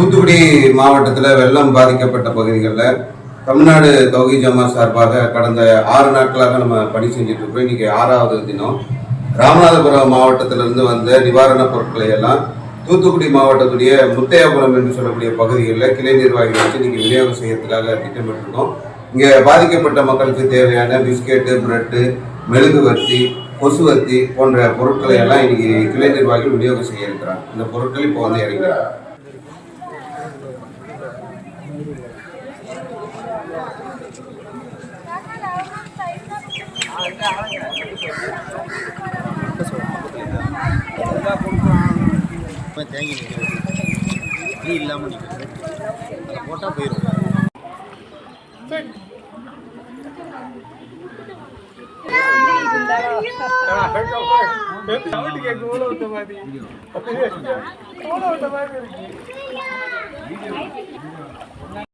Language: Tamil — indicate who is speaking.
Speaker 1: தூத்துக்குடி மாவட்டத்தில் வெள்ளம் பாதிக்கப்பட்ட பகுதிகளில் தமிழ்நாடு தௌஹி ஜமா சார்பாக கடந்த ஆறு நாட்களாக நம்ம பணி செஞ்சுட்டு இருக்கோம். இன்னைக்கு ஆறாவது தினம். ராமநாதபுரம் மாவட்டத்திலிருந்து வந்த நிவாரணப் பொருட்களை எல்லாம் தூத்துக்குடி மாவட்டத்துடைய முத்தையாபுரம் என்று சொல்லக்கூடிய பகுதிகளில் கிளை நிர்வாகிகள் வச்சு நீங்கள் விநியோகம் செய்யறதுக்காக திட்டமிட்டிருக்கோம். இங்கே பாதிக்கப்பட்ட மக்களுக்கு தேவையான பிஸ்கெட்டு பிரெட்டு மெழுகுவர்த்தி கொசுவர்த்தி போன்ற பொருட்களை எல்லாம் இன்னைக்கு கிளை நிர்வாகிகள் விநியோகம் செய்ய இருக்கிறாங்க. இந்த பொருட்கள் இப்போ வந்து இறங்கிறாங்க
Speaker 2: தேங்கி நிற்கிறது நீ இல்லாமல் நிற்கிறது அதை போட்டால் போயிடும்
Speaker 3: சவுண்ட் கேட்கும் ஓல விட்ட மாதிரி ஓல விட்ட மாதிரி இருக்கு 이노 래.